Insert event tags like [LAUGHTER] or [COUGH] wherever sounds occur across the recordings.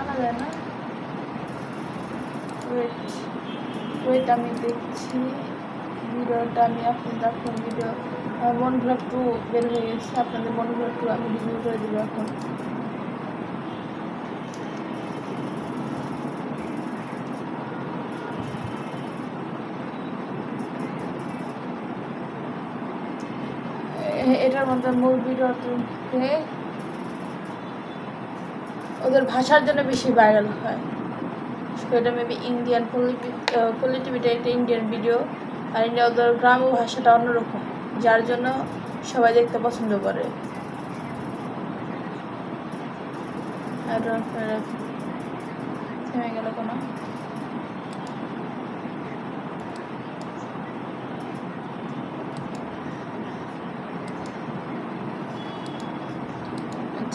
টানা যায় না ওয়েট ওয়েট আমি দেখছি। ভিডিওটা আমি আপনি দেখুন ভিডিও, আমার মন ভ্লগ টু বের হয়ে গেছে, আপনাদের মন ভ্লগ টু আমি রিভিউ করে দেবো এখন। এটার মধ্যে মূল ভিডিওতে ওদের ভাষার জন্য বেশি ভাইরাল হয়। এটা মেবি ইন্ডিয়ান পলিটিভিটা একটা ইন্ডিয়ান ভিডিও আর ইন্ডিয়া ওদের গ্রাম ভাষাটা অন্যরকম, যার জন্য সবাই দেখতে পছন্দ করে। আর থেমে গেল কোনো।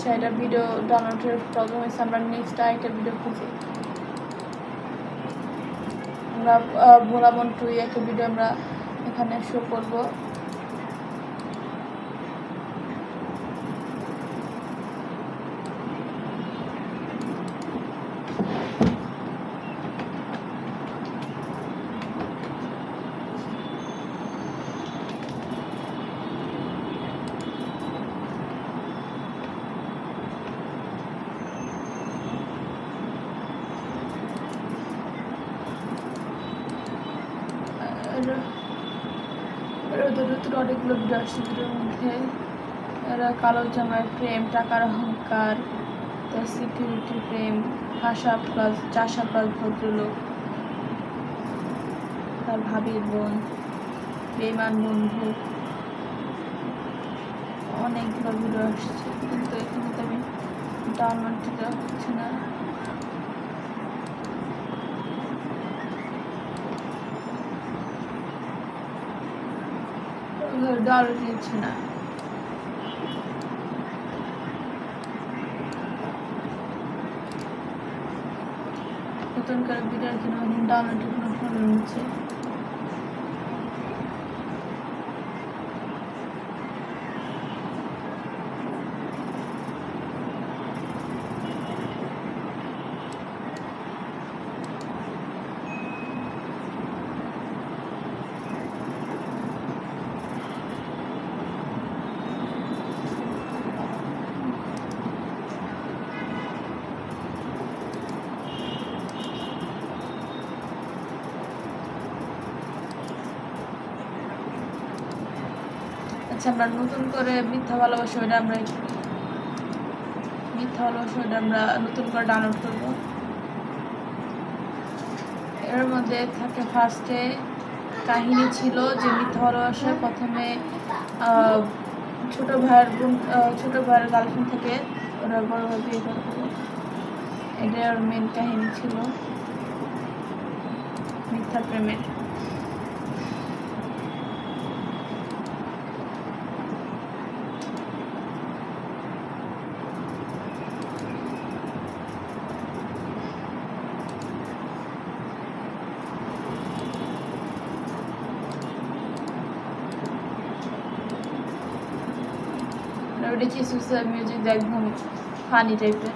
আচ্ছা এটা ভিডিও ডাউনলোডের প্রবলেম হয়েছে আমরা নেক্সট আরেকটা ভিডিও খুঁজি। আমরা আহ, টুই একটা ভিডিও আমরা এখানে শো করব। অনেকগুলো মধ্যে। এরা কালো জামায় প্রেম, টাকার অহংকার তার সিকিউরিটি প্রেম ভাষা প্লাস চাষা প্লাস ভদ্রলোক, তার ভাবির বোন বেমান বন্ধু। অনেকগুলো ভিডিও আসছে, কিন্তু এখানে তো আমি ডাউনলোড দিতে হচ্ছে না। ডাউনলোড নিচ্ছে না। নতুন করে ভিডিও কিনা ডাউনলোডের কোনো ফোন হচ্ছে। আচ্ছা আমরা নতুন করে মিথ্যা ভালোবাসা ওটা আমরা মিথ্যা ভালোবাসা ওটা আমরা নতুন করে ডাউনলোড করব। এর মধ্যে থাকে ফার্স্টে কাহিনী ছিল যে মিথ্যা ভালোবাসা, প্রথমে ছোট ভাইয়ের বোন ছোট ভাইয়ের গার্লফ্রেন্ড থেকে ওরা বড় ভাই বিয়ে করব এটা ওর মেন কাহিনী ছিল। মিথ্যা প্রেমের। ওটা কি সুইসাইড মিউজিক একদম ফানি টাইপের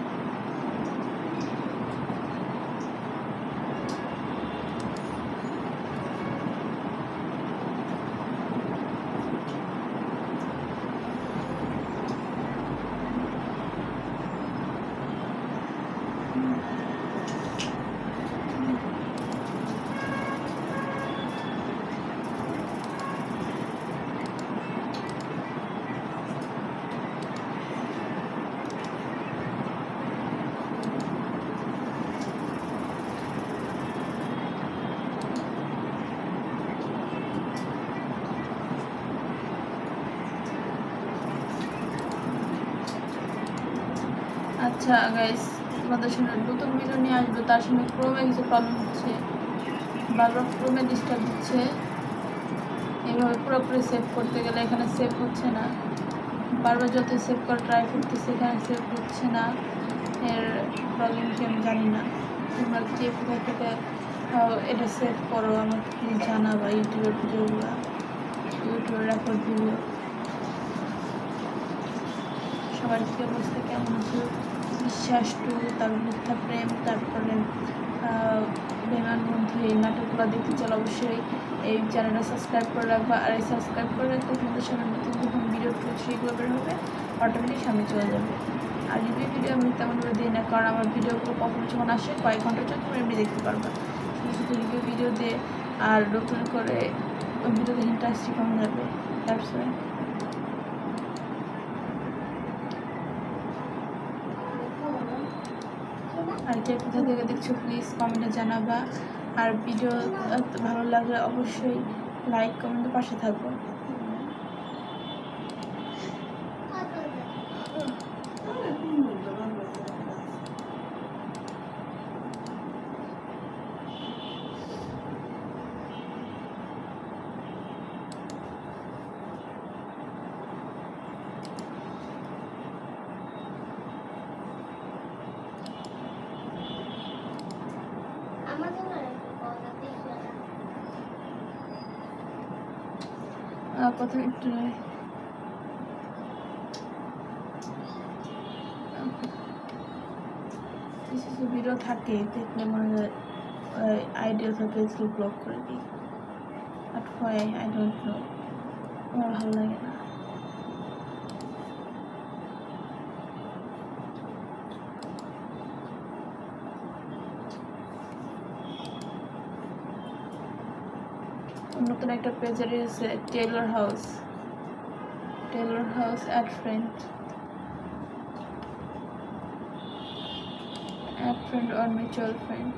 আচ্ছা গাইস তোমাদের সঙ্গে নতুন ভিডিও নিয়ে আসব। তার সঙ্গে ক্রোমে কিছু প্রবলেম হচ্ছে। বারবার ক্রোমে ডিস্টার্ব দিচ্ছে। এইভাবে পুরোপুরি সেভ করতে গেলে এখানে সেভ হচ্ছে না। বারবার যত সেভ করে ট্রাই করতেছি, এখানে সেভ হচ্ছে না। এর প্রবলেম আমি জানি না। তোমরা কে কোথায় থেকে এটা সেভ করো আমাকে প্লিজ জানাবা, ইউটিউবের ভিডিওগুলো ইউটিউবের রেকর্ড ভিডিও সবার কি কেমন আছে? বিশ্বাস টু তারপর মিথ্যা প্রেম তারপরে আহ, বেমান বন্ধু এই নাটকগুলো দেখতে চাইলে অবশ্যই। এই চ্যানেলটা সাবস্ক্রাইব করে রাখবা। আর এই সাবস্ক্রাইব করে রাখলে তোমাদের সামনে নতুন যখন ভিডিও সেগুলো বের হবে। অটোমেটিক সামনে চলে যাবে। আর রিভিউ ভিডিও আমি তেমনভাবে দিই না কারণ আমার ভিডিওগুলো কখনো যখন আসে কয়েক ঘণ্টার জন্য তুমি এমনি দেখতে পারবা। শুধু শুধু রিভিউ ভিডিও দিয়ে আর নতুন করে ভিডিওতে ইন্টারেস্টই কমে যাবে। দ্যাটস ওয়াই আর কে কোথা থেকে দেখছ প্লিজ কমেন্টে জানাবা। আর ভিডিও ভালো লাগলে অবশ্যই লাইক কমেন্টের পাশে থাকব প্রথমে একটু কিছু কিছু ভিডিও থাকে, দেখলে মনে হয় আইডিয়া থাকে ব্লক করে দিই। বাট হয় আই ডোন্ট নো আমার ভালো লাগে না। নতুন একটা পেজের এসেছে tailor house tailor house add friend add friend or mutual friend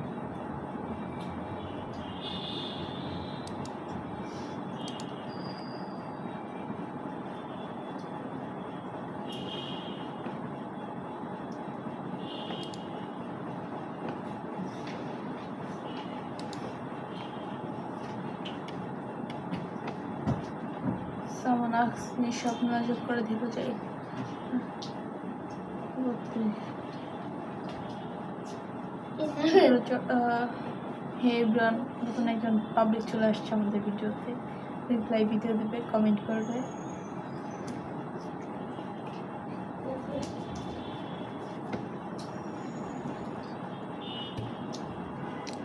Someone asked me যোগ করে দিব, যাই হে ব্রান নতুন একজন পাবলিক চলে আসছে আমাদের ভিডিওতে। রিপ্লাই ভিডিও দেবে কমেন্ট করবে।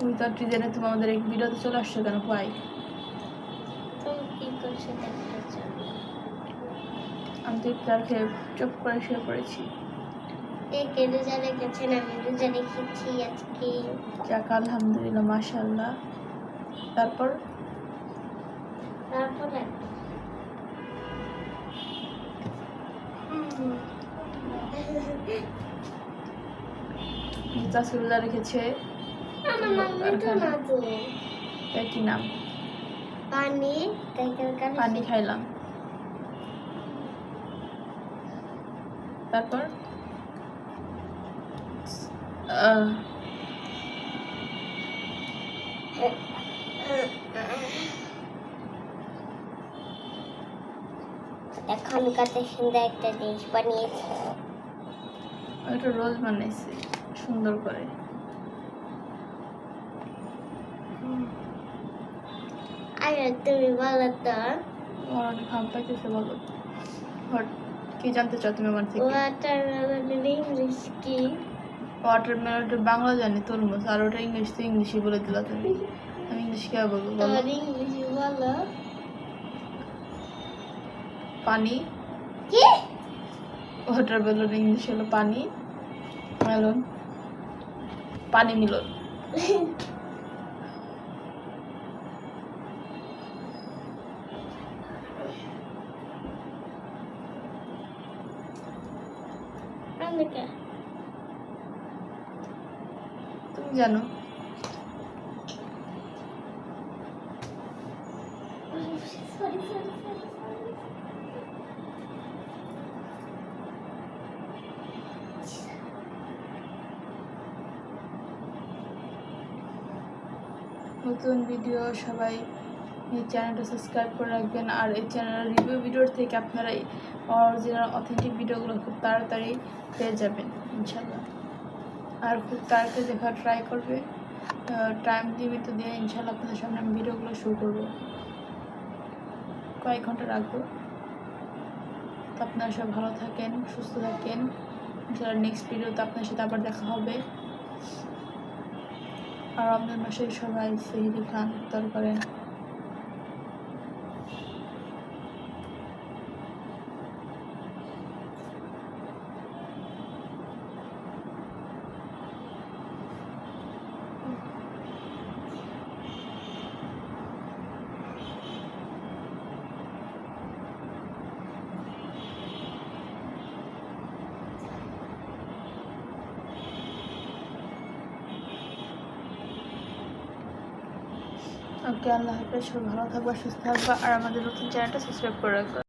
উইদাউট রিজনে তুমি আমাদের এই ভিডিওতে চলে আসছো কেন? ভাই কি করছ? আমি তো চুপ করে শুয়ে পড়েছি। কে কে রোজা রেখেছেন আমি রোজা রেখেছি আজকে। যাক আলহামদুলিল্লাহ মাশাল্লাহ তারপর। রেখেছে কি। নাম পানি খাইলাম। তারপর? কত সুন্দর একটা জিনিস বানিয়েছি। একটা রোজ বানাইছে সুন্দর করে। আর তুমি বলো তো। অনেক পাইতেছে বলো? কি জানতে চাও তুমি আমার থেকে? ওয়াটারমেলনের ইংলিশ কি? ওয়াটারমেলনটা বাংলা জানি তরমুজ আর ওটা ইংলিশ তো ইংলিশই বলে দিলা তুমি। আমি ইংলিশ কে বলব তোমার ইংলিশ বলো। পানি। কি? ওয়াটারমেলন ইংলিশ হলো পানি মেলন পানি মিলন। [LAUGHS] জানো। নতুন ভিডিও সবাই এই চ্যানেলটা সাবস্ক্রাইব করে রাখবেন। আর এই চ্যানেলের রিভিউ ভিডিওর থেকে আপনারা অরিজিনাল অথেন্টিক ভিডিওগুলো খুব তাড়াতাড়ি পেয়ে যাবেন ইনশাল্লাহ আর খুব তাড়াতাড়ি দেখার ট্রাই করবে। টাইম লিমিট দিয়ে ইনশাল্লাহ আপনাদের সামনে আমি ভিডিওগুলো শুরু করব। কয়েক ঘণ্টা রাখব। তো আপনারা সব ভালো থাকেন, সুস্থ থাকেন। যারা নেক্সট ভিডিওতে আপনার সাথে আবার দেখা হবে। আর রমজান মাসে সবাই সেহরি খান ইফতার করেন। ওকে আল্লাহ হাফেজ সব ভালো থাকবা, সুস্থ থাকবা, আর আমাদের নতুন চ্যানেলটা সাবস্ক্রাইব করে রাখবা।